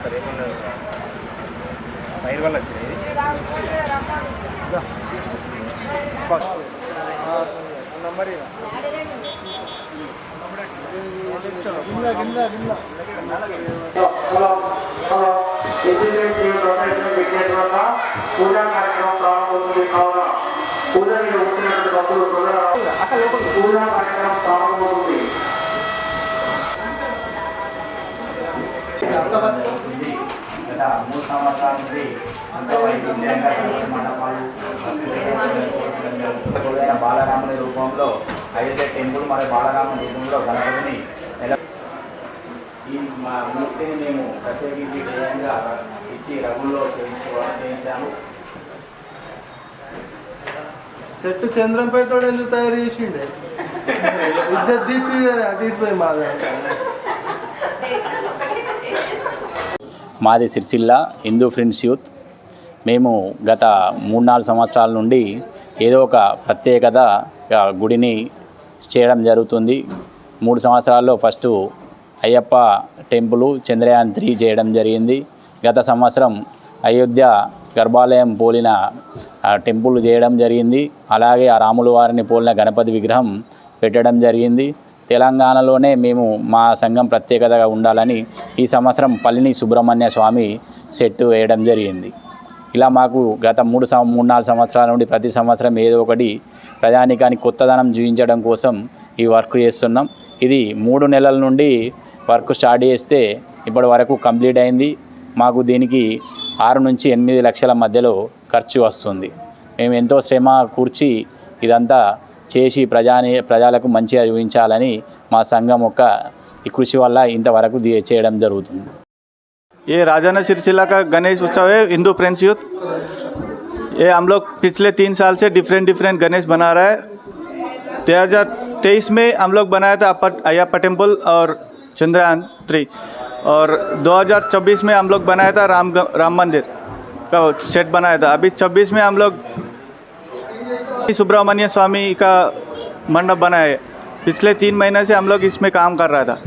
సరే ఫైర్ వల్ల వచ్చినాయి? నంబర్ పూజా కార్యక్రమం ప్రారంభమవుతుంది కావున పూజ వచ్చినటువంటి భక్తులు పూజా కార్యక్రమం ప్రారంభమవుతుంది గత మూడు సంవత్సరాల నుండి అంత వైద్యంగా మండపాలు భక్తులైన బాలరాముని రూపంలో అయోధ్య టెంపుల్ మరియు బాలరాముని రూపంలో గణపతిని ఈ మా మూర్తిని మేము ప్రత్యేకించి విజయంగా ఇచ్చి రఘుల్లో చేయించాము చెట్టు చంద్రంపేట ఎందుకు తయారు చేసిండే? ఇజ్జత్ దీప్తి దీపిపోయి మాది మాది సిరిసిల్ల హిందూ ఫ్రెండ్స్ యూత్. మేము గత మూడు నాలుగు సంవత్సరాల నుండి ఏదో ఒక ప్రత్యేకత గుడిని చేయడం జరుగుతుంది. మూడు సంవత్సరాల్లో first Ayyappa temple Chandrayaan three చేయడం జరిగింది. గత సంవత్సరం అయోధ్య గర్భాలయం పోలిన టెంపుల్ చేయడం జరిగింది. అలాగే ఆ రాముల వారిని పోలిన గణపతి విగ్రహం పెట్టడం జరిగింది. తెలంగాణలోనే మేము మా సంఘం ప్రత్యేకతగా ఉండాలని ఈ సంవత్సరం పల్లిని సుబ్రహ్మణ్య స్వామి సెట్ వేయడం జరిగింది. ఇలా మాకు గత మూడు సం మూడు నాలుగు సంవత్సరాల నుండి ప్రతి సంవత్సరం ఏదో ఒకటి ప్రజానికానికి కొత్తదనం చూపించడం కోసం ఈ వర్క్ చేస్తున్నాం. ఇది మూడు నెలల నుండి వర్క్ స్టార్ట్ చేస్తే ఇప్పటి వరకు కంప్లీట్ అయింది. మాకు దీనికి ఆరు నుంచి ఎనిమిది లక్షల మధ్యలో ఖర్చు వస్తుంది. మేము ఎంతో శ్రమ కూర్చి ఇదంతా చేసి ప్రజాని ప్రజలకు మంచిగా చూపించాలని మా సంఘం యొక్క ఈ కృషి వల్ల ఇంతవరకు ది- చేయడం జరుగుతుంది ये राजाना सिरसिला का गणेश उत्सव है हिंदू फ्रेंड्स यूथ ये हम लोग पिछले तीन साल से डिफरेंट डिफरेंट गणेश बना रहा है दो हज़ार तेईस में हम लोग बनाया था अपर अयप्पा टेम्पल और चंद्रयान थ्री और 2024 में हम लोग बनाया था राम राम मंदिर का सेट बनाया था अभी 26 में हम लोग सुब्रमण्य स्वामी का मंडप बना है। पिछले तीन महीने से हम लोग इसमें काम कर रहा था।